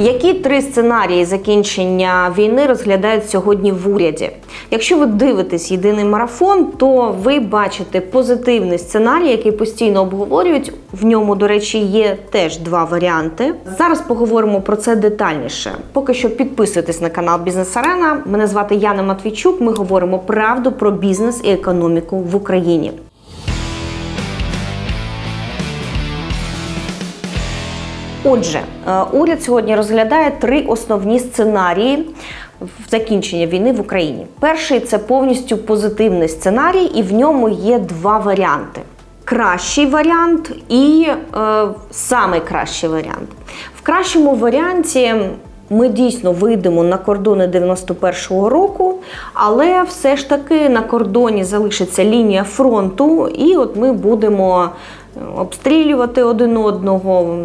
Які три сценарії закінчення війни розглядають сьогодні в уряді? Якщо ви дивитесь єдиний марафон, то ви бачите позитивний сценарій, який постійно обговорюють. В ньому, до речі, є теж два варіанти. Зараз поговоримо про це детальніше. Поки що підписуйтесь на канал Бізнес Арена. Мене звати Яна Матвійчук. Ми говоримо правду про бізнес і економіку в Україні. Отже, е, уряд сьогодні розглядає три основні сценарії закінчення війни в Україні. Перший це повністю позитивний сценарій, і в ньому є два варіанти: кращий варіант і е, самий кращий варіант. В кращому варіанті. Ми дійсно вийдемо на кордони 91-го року, але все ж таки на кордоні залишиться лінія фронту, і от ми будемо обстрілювати один одного,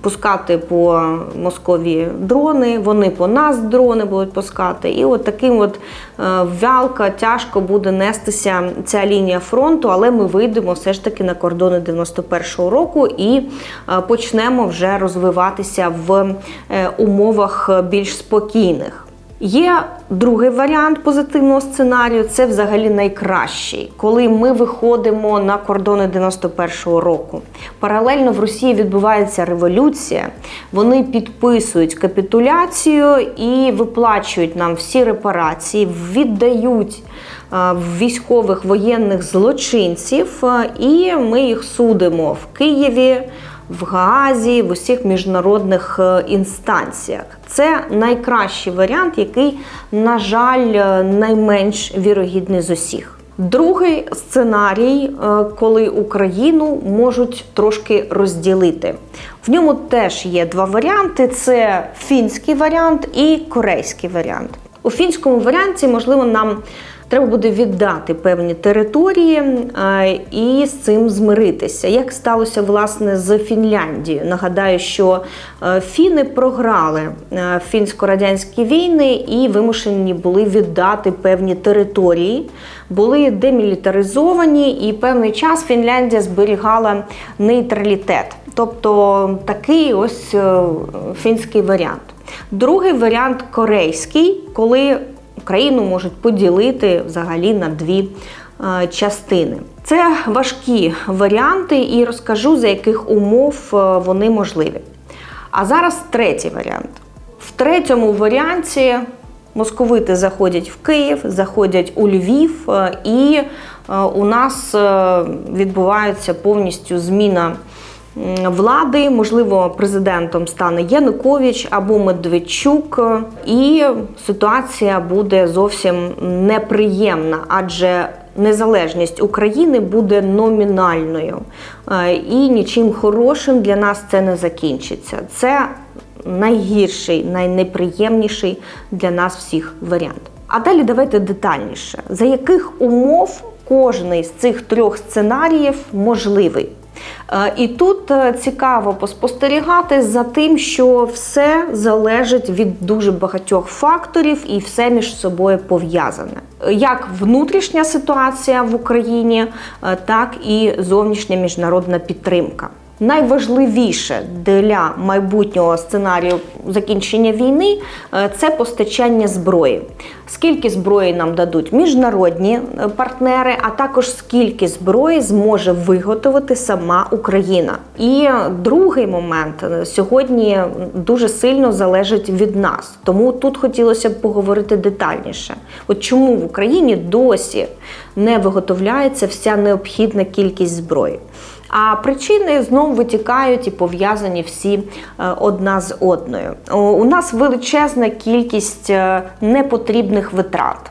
пускати по Москові дрони, вони по нас дрони будуть пускати. І от таким от е, вялка, тяжко буде нестися ця лінія фронту, але ми вийдемо все ж таки на кордони 91-го року і е, почнемо вже розвиватися в е, умовах більш спокійних. Є другий варіант позитивного сценарію це взагалі найкращий, коли ми виходимо на кордони 91-го року. Паралельно в Росії відбувається революція. Вони підписують капітуляцію і виплачують нам всі репарації, віддають військових воєнних злочинців, і ми їх судимо в Києві в Гаазі, в усіх міжнародних е, інстанціях. Це найкращий варіант, який, на жаль, е, найменш вірогідний з усіх. Другий сценарій, е, коли Україну можуть трошки розділити. В ньому теж є два варіанти: це фінський варіант і корейський варіант. У фінському варіанті, можливо, нам треба буде віддати певні території е, і з цим змиритися. Як сталося власне з Фінляндією? Нагадаю, що е, фіни програли е, фінсько-радянські війни і вимушені були віддати певні території, були демілітаризовані, і певний час Фінляндія зберігала нейтралітет. Тобто такий ось фінський варіант. Другий варіант корейський, коли Україну можуть поділити взагалі на дві е, частини. Це важкі варіанти, і розкажу, за яких умов е, вони можливі. А зараз третій варіант. В третьому варіанті московити заходять в Київ, заходять у Львів, е, і у нас відбувається повністю зміна влади. Можливо, президентом стане Янукович або Медведчук, і ситуація буде зовсім неприємна, адже незалежність України буде номінальною, е, і нічим хорошим для нас це не закінчиться. Це найгірший, найнеприємніший для нас всіх варіант. А далі давайте детальніше, за яких умов кожний з цих трьох сценаріїв можливий. Е, і тут е, цікаво поспостерігати за тим, що все залежить від дуже багатьох факторів і все між собою пов'язане. Як внутрішня ситуація в Україні, е, так і зовнішня міжнародна підтримка найважливіше для майбутнього сценарію закінчення війни е, це постачання зброї. Скільки зброї нам дадуть міжнародні е, партнери, а також скільки зброї зможе виготовити сама Україна. І другий момент сьогодні дуже сильно залежить від нас. Тому тут хотілося б поговорити детальніше. От чому в Україні досі не виготовляється вся необхідна кількість зброї. А причини знову витікають і пов'язані всі е, одна з одною. У нас величезна кількість е, непотрібних витрат,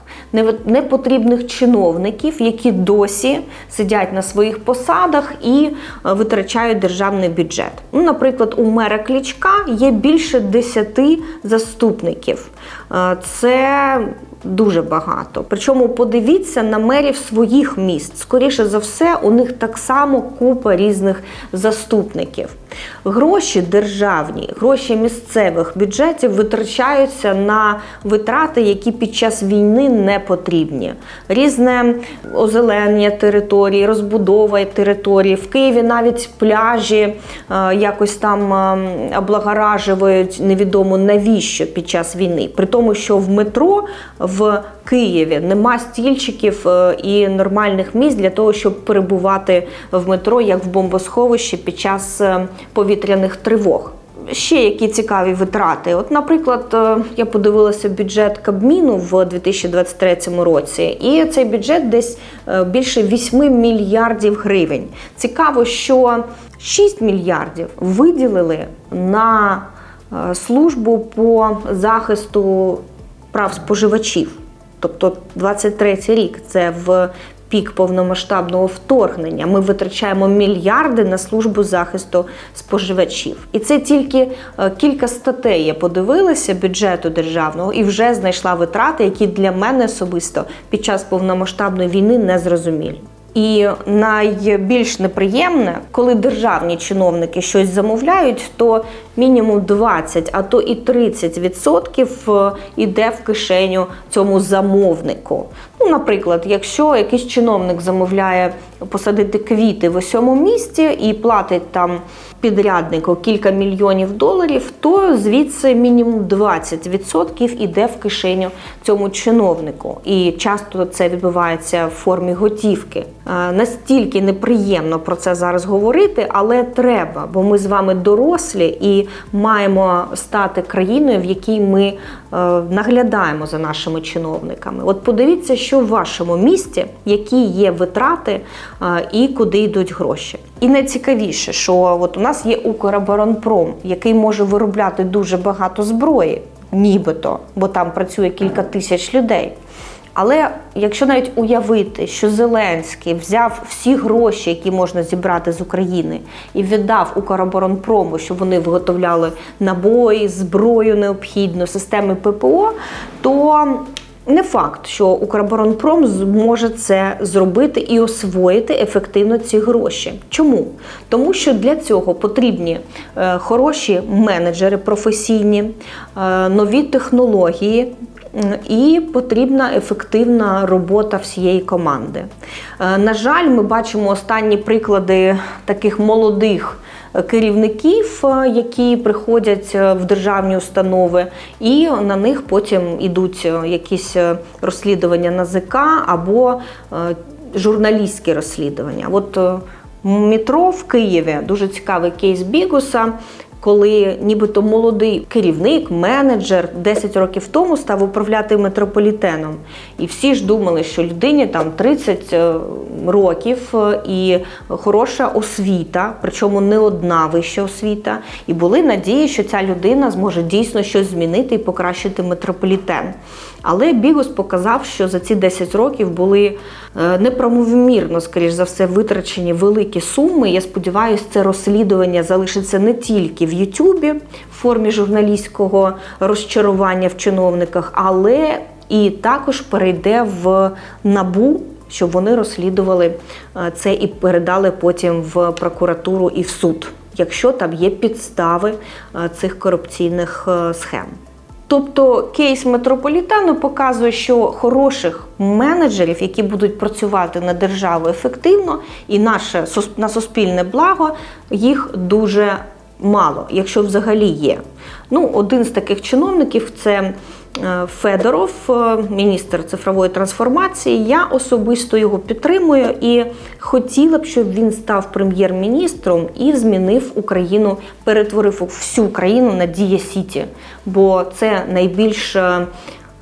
непотрібних чиновників, які досі сидять на своїх посадах і е, витрачають державний бюджет. Ну, Наприклад, у мера Клічка є більше 10 заступників. Це дуже багато. Причому подивіться на мерів своїх міст. Скоріше за все, у них так само купа різних заступників. Гроші державні, гроші місцевих бюджетів витрачаються на витрати, які під час війни не потрібні. Різне озеленення території, розбудова території. В Києві навіть пляжі е, якось там е, облагоражують невідомо навіщо під час війни. При тому, що в метро в Києві нема стільчиків е, і нормальних місць для того, щоб перебувати в метро як в бомбосховищі під час повітряних тривог. Ще які цікаві витрати. От, наприклад, е, я подивилася бюджет Кабміну в 2023 році, і цей бюджет десь е, більше 8 мільярдів гривень. Цікаво, що 6 мільярдів виділили на е, службу по захисту прав споживачів. Тобто 23 рік це в пік повномасштабного вторгнення. Ми витрачаємо мільярди на службу захисту споживачів. І це тільки е, кілька статей я подивилася бюджету державного і вже знайшла витрати, які для мене особисто під час повномасштабної війни не зрозумілі. І найбільш неприємне, коли державні чиновники щось замовляють, то мінімум 20, а то і 30% йде в кишеню цьому замовнику. Ну, наприклад, якщо якийсь чиновник замовляє посадити квіти в усьому місті і платить там підряднику кілька мільйонів доларів, то звідси мінімум 20% іде в кишеню цьому чиновнику. І часто це відбувається в формі готівки. Е, Настільки неприємно про це зараз говорити, але треба, бо ми з вами дорослі і маємо стати країною, в якій ми е, наглядаємо за нашими чиновниками. От подивіться, що в вашому місті, які є витрати е, і куди йдуть гроші. І найцікавіше, що от у нас є Укроборонпром, який може виробляти дуже багато зброї, нібито, бо там працює кілька тисяч людей. Але якщо навіть уявити, що Зеленський взяв всі гроші, які можна зібрати з України, і віддав Укроборонпрому, щоб вони виготовляли набої, зброю необхідну, системи ППО, то не факт, що Укроборонпром зможе це зробити і освоїти ефективно ці гроші. Чому? Тому що для цього потрібні е, хороші менеджери професійні, е, нові технології. І потрібна ефективна робота всієї команди. Е, На жаль, ми бачимо останні приклади таких молодих керівників, е, які приходять е, в державні установи, і на них потім ідуть е, якісь е, розслідування НАЗК або е, журналістські розслідування. От е, метро в Києві дуже цікавий кейс Бігуса. Коли нібито молодий керівник, менеджер 10 років тому став управляти метрополітеном, і всі ж думали, що людині там 30 е, років е, і хороша освіта, причому не одна вища освіта, і були надії, що ця людина зможе дійсно щось змінити і покращити метрополітен. Але Бігус показав, що за ці 10 років були е, неправомірно, скоріш за все, витрачені великі суми. Я сподіваюся, це розслідування залишиться не тільки в Ютубі в формі журналістського розчарування в чиновниках, але і також перейде в набу. Щоб вони розслідували е, це і передали потім в прокуратуру і в суд, якщо там є підстави е, цих корупційних е, схем. Тобто кейс метрополітену показує, що хороших менеджерів, які будуть працювати на державу ефективно і наше на суспільне благо, їх дуже мало, якщо взагалі є. Ну, один з таких чиновників це е, Федоров, е, міністр цифрової трансформації. Я особисто його підтримую і хотіла б, щоб він став прем'єр-міністром і змінив Україну, перетворив всю Україну на Дія Сіті, бо це найбільш е,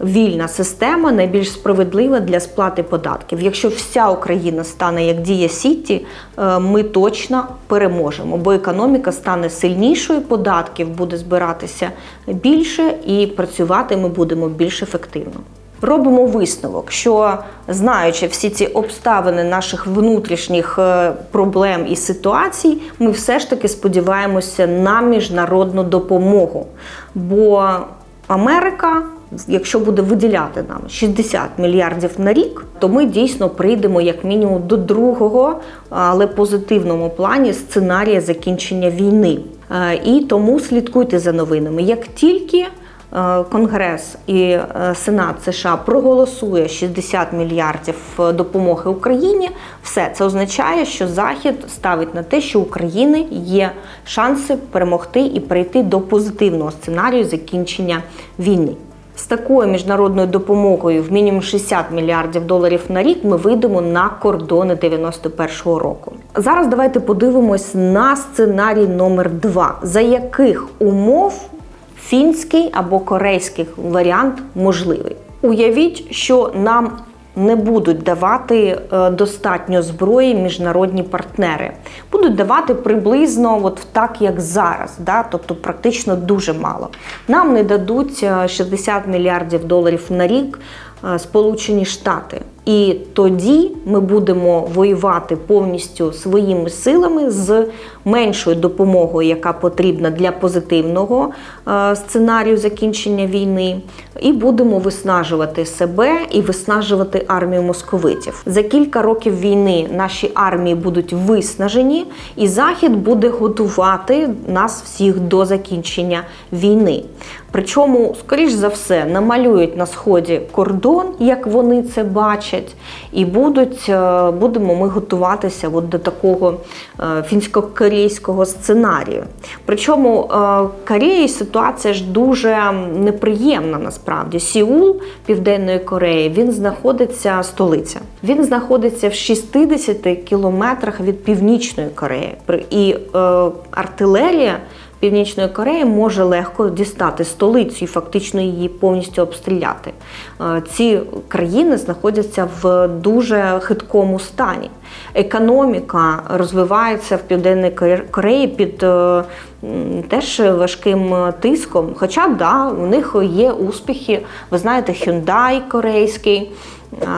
вільна система, найбільш справедлива для сплати податків. Якщо вся Україна стане як Дія Сіті, е, ми точно переможемо, бо економіка стане сильнішою, податків буде збиратися більше і працювати ми будемо більш ефективно. Робимо висновок, що знаючи всі ці обставини наших внутрішніх е, проблем і ситуацій, ми все ж таки сподіваємося на міжнародну допомогу. Бо Америка якщо буде виділяти нам 60 мільярдів на рік, то ми дійсно прийдемо як мінімум до другого, але позитивному плані сценарія закінчення війни. І тому слідкуйте за новинами. Як тільки Конгрес і е, Сенат США проголосує 60 мільярдів е, допомоги Україні, все це означає, що Захід ставить на те, що України є шанси перемогти і прийти до позитивного сценарію закінчення війни. З такою міжнародною допомогою в мінімум 60 мільярдів доларів на рік ми вийдемо на кордони 91-го року. Зараз давайте подивимось на сценарій номер 2 за яких умов фінський або корейський варіант можливий. Уявіть, що нам не будуть давати е, достатньо зброї міжнародні партнери. Будуть давати приблизно от так, як зараз, да? тобто практично дуже мало. Нам не дадуть е, 60 мільярдів доларів на рік е, Сполучені Штати. І тоді ми будемо воювати повністю своїми силами з меншою допомогою, яка потрібна для позитивного е, сценарію закінчення війни, і будемо виснажувати себе і виснажувати армію московитів. За кілька років війни наші армії будуть виснажені, і Захід буде готувати нас всіх до закінчення війни. Причому, скоріш за все, намалюють на сході кордон, як вони це бачать, і будуть, е, будемо ми готуватися от до такого е, фінсько-корейського сценарію. Причому е, Кореї ситуація ж дуже неприємна насправді. Сіул Південної Кореї він знаходиться столиця. Він знаходиться в 60 кілометрах від Північної Кореї. І артилерія. Північної Кореї може легко дістати столицю і фактично її повністю обстріляти. Е, Ці країни знаходяться в дуже хиткому стані. Економіка розвивається в Південній Кор- Кореї під е, теж важким е, тиском. Хоча да, у них є успіхи. Ви знаєте, Hyundai корейський.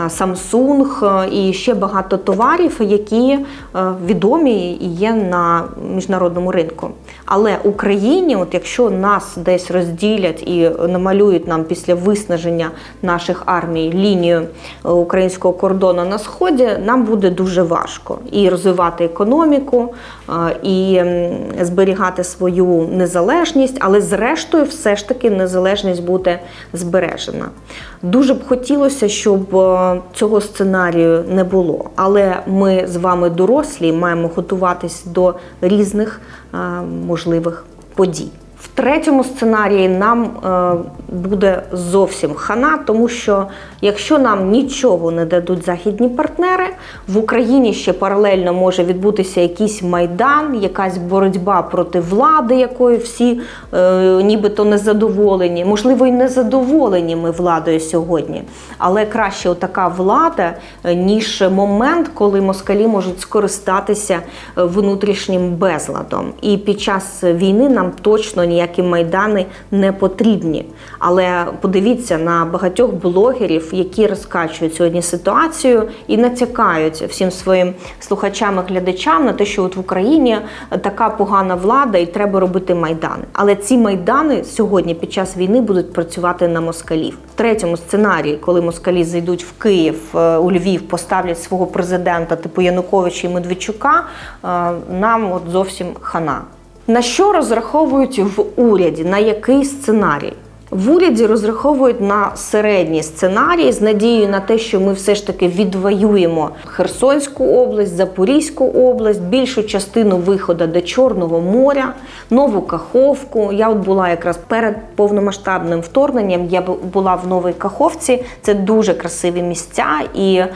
Samsung е, і ще багато товарів, які е, відомі і є на міжнародному ринку. Але Україні, от якщо нас десь розділять і намалюють нам після виснаження наших армій лінію е, українського кордону на сході, нам буде дуже важко і розвивати економіку, і зберігати свою незалежність, але зрештою, все ж таки, незалежність буде збережена. Дуже б хотілося, щоб цього сценарію не було. Але ми з вами дорослі маємо готуватись до різних можливих подій. Третьому сценарії нам е, буде зовсім хана, тому що якщо нам нічого не дадуть західні партнери, в Україні ще паралельно може відбутися якийсь майдан, якась боротьба проти влади, якою всі е, нібито незадоволені. Можливо, і незадоволені ми владою сьогодні. Але краще така влада, е, ніж момент, коли москалі можуть скористатися внутрішнім безладом. І під час війни нам точно ніякі майдани не потрібні. Але подивіться на багатьох блогерів, які розкачують сьогодні ситуацію і натякають всім своїм слухачам і глядачам на те, що от в Україні така погана влада і треба робити майдани. Але ці майдани сьогодні під час війни будуть працювати на москалів. В третьому сценарії, коли москалі зайдуть в Київ, е, у Львів, поставлять свого президента типу Януковича і Медведчука, е, нам от зовсім хана. На що розраховують в уряді? На який сценарій? В уряді розраховують на середній сценарій з надією на те, що ми все ж таки відвоюємо Херсонську область, Запорізьку область, більшу частину виходу до Чорного моря, нову Каховку. Я от була якраз перед повномасштабним вторгненням. Я була в Новій Каховці. Це дуже красиві місця, і е,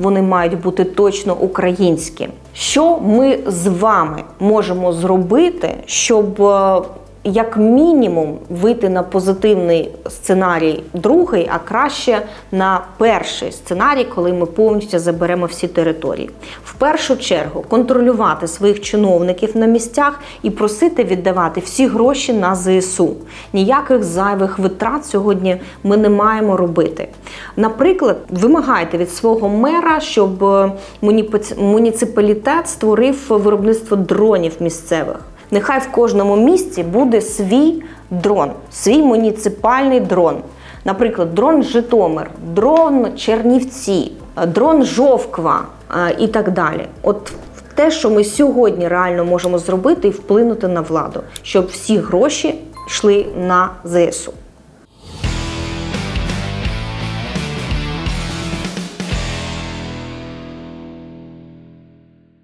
вони мають бути точно українські. Що ми з вами можемо зробити, щоб е, як мінімум вийти на позитивний сценарій другий, а краще на перший сценарій, коли ми повністю заберемо всі території. В першу чергу контролювати своїх чиновників на місцях і просити віддавати всі гроші на ЗСУ. Ніяких зайвих витрат сьогодні ми не маємо робити. Наприклад, вимагайте від свого мера, щоб муніципалітет створив виробництво дронів місцевих. Нехай в кожному місті буде свій дрон, свій муніципальний дрон. Наприклад, дрон Житомир, дрон Чернівці, дрон Жовква е, і так далі. От те, що ми сьогодні реально можемо зробити і вплинути на владу, щоб всі гроші йшли на ЗСУ.